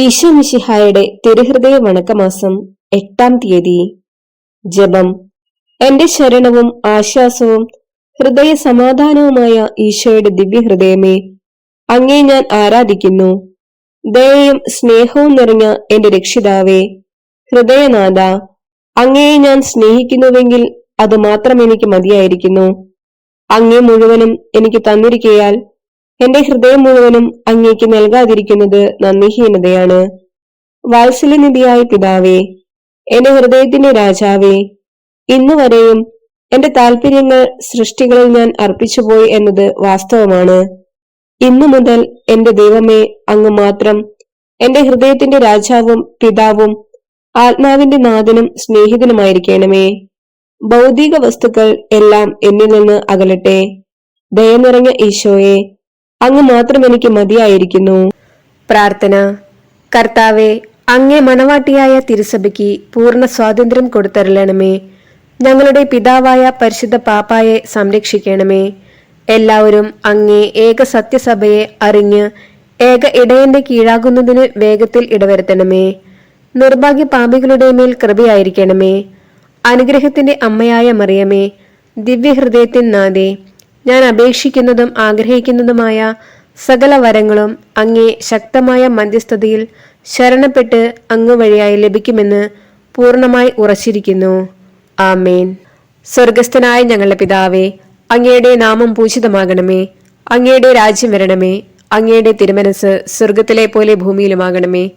ഈശോ മിശിഹായുടെ തിരുഹൃദയ വണക്കമാസം എട്ടാം തീയതി. ജപം. എന്റെ ശരണവും ആശ്വാസവും ഹൃദയ സമാധാനവുമായ ഈശോയുടെ ദിവ്യഹൃദയമേ അങ്ങേ ഞാൻ ആരാധിക്കുന്നു. ദയയും സ്നേഹവും നിറഞ്ഞ എന്റെ രക്ഷിതാവേ ഹൃദയനാഥ അങ്ങയെ ഞാൻ സ്നേഹിക്കുന്നുവെങ്കിൽ അത് മാത്രം എനിക്ക് മതിയായിരിക്കുന്നു. അങ്ങേ മുഴുവനും എനിക്ക് തന്നിരിക്കയാൽ എന്റെ ഹൃദയം മുഴുവനും അങ്ങേക്ക് നൽകാതിരിക്കുന്നത് നന്ദിഹീനതയാണ് വാത്സല്യനിധിയായ പിതാവേ എന്റെ ഹൃദയത്തിന്റെ രാജാവേ ഇന്നുവരെയും എന്റെ താല്പര്യങ്ങൾ സൃഷ്ടികളിൽ ഞാൻ അർപ്പിച്ചുപോയി എന്നത് വാസ്തവമാണ്. ഇന്നു മുതൽ എന്റെ ദൈവമേ അങ്ങ് മാത്രം എന്റെ ഹൃദയത്തിന്റെ രാജാവും പിതാവും ആത്മാവിന്റെ നാഥനും സ്നേഹിതനുമായിരിക്കണമേ. ഭൗതിക വസ്തുക്കൾ എല്ലാം എന്നിൽ നിന്ന് അകലട്ടെ. ദയ നിറഞ്ഞ ഈശോയെ അങ്ങ് മാത്രം എനിക്ക് മതിയായിരിക്കുന്നു. പ്രാർത്ഥന. കർത്താവെ അങ്ങേ മണവാട്ടിയായ തിരുസഭയ്ക്ക് പൂർണ സ്വാതന്ത്ര്യം കൊടുത്തരളണമേ. ഞങ്ങളുടെ പിതാവായ പരിശുദ്ധ പാപ്പായെ സംരക്ഷിക്കണമേ. എല്ലാവരും അങ്ങേ ഏക സത്യസഭയെ അറിഞ്ഞ് ഏക ഇടയന്റെ കീഴാകുന്നതിന് വേഗത്തിൽ ഇടവരുത്തണമേ. നിർഭാഗ്യ പാപികളുടെ മേൽ കൃപയായിരിക്കണമേ. അനുഗ്രഹത്തിന്റെ അമ്മയായ മറിയമേ ദിവ്യഹൃദയത്തിൻ നാഥേ ഞാൻ അപേക്ഷിക്കുന്നതും ആഗ്രഹിക്കുന്നതുമായ സകല വരങ്ങളും അങ്ങേ ശക്തമായ മധ്യസ്ഥതയിൽ ശരണപ്പെട്ട് അങ്ങ് വഴിയായി ലഭിക്കുമെന്ന് പൂർണമായി ഉറച്ചിരിക്കുന്നു. ആമേൻ. സ്വർഗസ്ഥനായ ഞങ്ങളുടെ പിതാവേ അങ്ങയുടെ നാമം പൂജിതമാകണമേ. അങ്ങയുടെ രാജ്യം വരണമേ. അങ്ങയുടെ തിരുമനസ് സ്വർഗത്തിലെ പോലെ ഭൂമിയിലുമാകണമേ.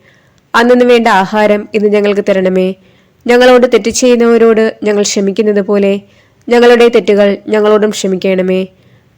അന്നു വേണ്ട ആഹാരം ഇന്ന് ഞങ്ങൾക്ക് തരണമേ. ഞങ്ങളോട് തെറ്റ് ചെയ്യുന്നവരോട് ഞങ്ങൾ ക്ഷമിക്കുന്നത് പോലെ ഞങ്ങളുടെ തെറ്റുകൾ ഞങ്ങളോടും ക്ഷമിക്കണമേ.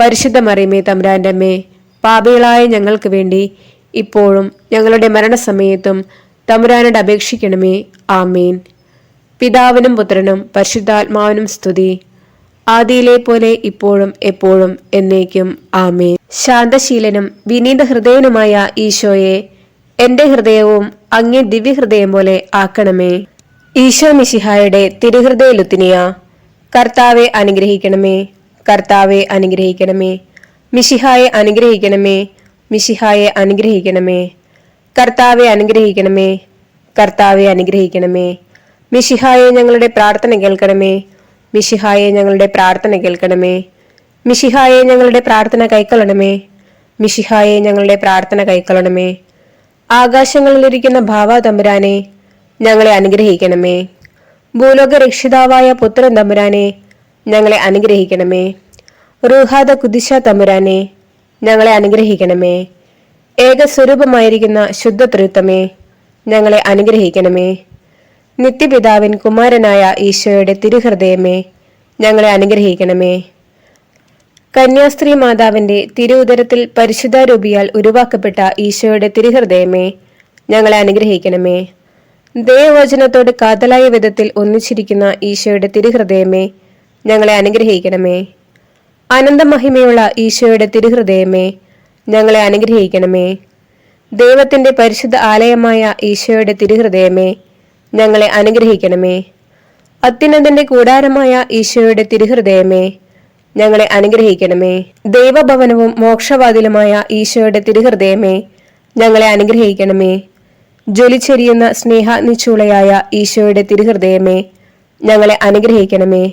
പരിശുദ്ധ മറിയമേ തമ്പ്രാന്റെ അമ്മേ പാപികളായ ഞങ്ങൾക്ക് വേണ്ടി ഇപ്പോഴും ഞങ്ങളുടെ മരണസമയത്തും തമ്പുരാനോട് അപേക്ഷിക്കണമേ. ആമേൻ. പിതാവിനും പുത്രനും പരിശുദ്ധാത്മാവിനും സ്തുതി. ആദിയിലെ പോലെ ഇപ്പോഴും എപ്പോഴും എന്നേക്കും. ആമേൻ. ശാന്തശീലനും വിനീത ഹൃദയനുമായ ഈശോയെ എന്റെ ഹൃദയവും അങ്ങേ ദിവ്യഹൃദയം പോലെ ആക്കണമേ. ഈശോ മിശിഹായുടെ തിരുഹൃദയ ലുത്തിനിയ കർത്താവെ അനുഗ്രഹിക്കണമേ. കർത്താവെ അനുഗ്രഹിക്കണമേ. മിശിഹായെ അനുഗ്രഹിക്കണമേ. മിശിഹായെ അനുഗ്രഹിക്കണമേ. കർത്താവെ അനുഗ്രഹിക്കണമേ. കർത്താവെ അനുഗ്രഹിക്കണമേ. മിശിഹായെ ഞങ്ങളുടെ പ്രാർത്ഥന കേൾക്കണമേ. മിശിഹായെ ഞങ്ങളുടെ പ്രാർത്ഥന കേൾക്കണമേ. മിശിഹായെ ഞങ്ങളുടെ പ്രാർത്ഥന കൈക്കൊള്ളണമേ. മിശിഹായെ ഞങ്ങളുടെ പ്രാർത്ഥന കൈക്കൊള്ളണമേ. ആകാശങ്ങളിലിരിക്കുന്ന ഭാവ തമ്പുരാനെ ഞങ്ങളെ അനുഗ്രഹിക്കണമേ. ഭൂലോക രക്ഷിതാവായ പുത്രൻ തമ്പുരാനെ ഞങ്ങളെ അനുഗ്രഹിക്കണമേ. റുഹാദ കുദിശ തമ്പുരാനെ ഞങ്ങളെ അനുഗ്രഹിക്കണമേ. ഏകസ്വരൂപമായിരിക്കുന്ന ശുദ്ധ തൃത്വമേ ഞങ്ങളെ അനുഗ്രഹിക്കണമേ. നിത്യപിതാവിൻ കുമാരനായ ഈശോയുടെ തിരുഹൃദയമേ ഞങ്ങളെ അനുഗ്രഹിക്കണമേ. കന്യാസ്ത്രീ മാതാവിന്റെ തിരുഉദരത്തിൽ പരിശുദ്ധാരൂപിയാൽ ഉരുവാക്കപ്പെട്ട ഈശോയുടെ തിരുഹൃദയമേ ഞങ്ങളെ അനുഗ്രഹിക്കണമേ. ദേവവചനത്തോട് കാതലായ വിധത്തിൽ ഒന്നിച്ചിരിക്കുന്ന ഈശോയുടെ തിരുഹൃദയമേ ഞങ്ങളെ അനുഗ്രഹിക്കണമേ. അനന്തമഹിമയുള്ള ഈശോയുടെ തിരുഹൃദയമേ ഞങ്ങളെ അനുഗ്രഹിക്കണമേ. ദൈവത്തിന്റെ പരിശുദ്ധ ആലയമായ ഈശോയുടെ തിരുഹൃദയമേ ഞങ്ങളെ അനുഗ്രഹിക്കണമേ. അത്യുന്നതന്റെ കൂടാരമായ ഈശോയുടെ തിരുഹൃദയമേ ഞങ്ങളെ അനുഗ്രഹിക്കണമേ. ദൈവഭവനവും മോക്ഷവാതിലുമായ ഈശോയുടെ തിരുഹൃദയമേ ഞങ്ങളെ അനുഗ്രഹിക്കണമേ. ജ്വലിച്ചെരിയുന്ന സ്നേഹാനിച്ചൂളയായ ഈശോയുടെ തിരുഹൃദയമേ ഞങ്ങളെ അനുഗ്രഹിക്കണമേ.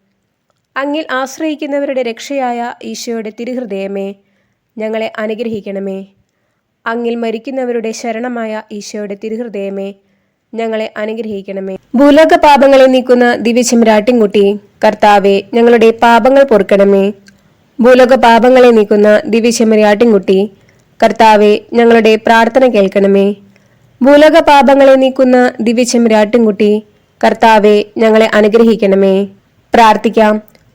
അങ്ങിൽ ആശ്രയിക്കുന്നവരുടെ രക്ഷയായ ഈശോയുടെ തിരുഹൃദയമേ ഞങ്ങളെ അനുഗ്രഹിക്കണമേ. അങ്ങിൽ മരിക്കുന്നവരുടെ ശരണമായ ഈശോയുടെ തിരുഹൃദയമേ ഞങ്ങളെ അനുഗ്രഹിക്കണമേ. ഭൂലോക പാപങ്ങളെ നീക്കുന്ന ദിവ്യചിമ്രാട്ടിൻകുട്ടി കർത്താവെ ഞങ്ങളുടെ പാപങ്ങൾ പൊറുക്കണമേ. ഭൂലോക പാപങ്ങളെ നീക്കുന്ന ദിവ്യചിമ്രാട്ടിൻകുട്ടി കർത്താവെ ഞങ്ങളുടെ പ്രാർത്ഥന കേൾക്കണമേ. ഭൂലോക പാപങ്ങളെ നീക്കുന്ന ദിവ്യചിമ്രാട്ടിൻകുട്ടി കർത്താവെ ഞങ്ങളെ അനുഗ്രഹിക്കണമേ. പ്രാർത്ഥിക്കാം.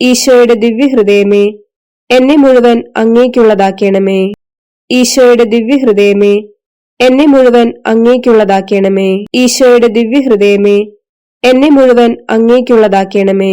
ഈശോയുടെ ദിവ്യഹൃദയമേ എന്നെ മുഴുവൻ അങ്ങേക്കുള്ളതാക്കണമേ. ഈശോയുടെ ദിവ്യഹൃദയമേ എന്നെ മുഴുവൻ അങ്ങേക്കുള്ളതാക്കണമേ. ഈശോയുടെ ദിവ്യഹൃദയമേ എന്നെ മുഴുവൻ അങ്ങേക്കുള്ളതാക്കണമേ.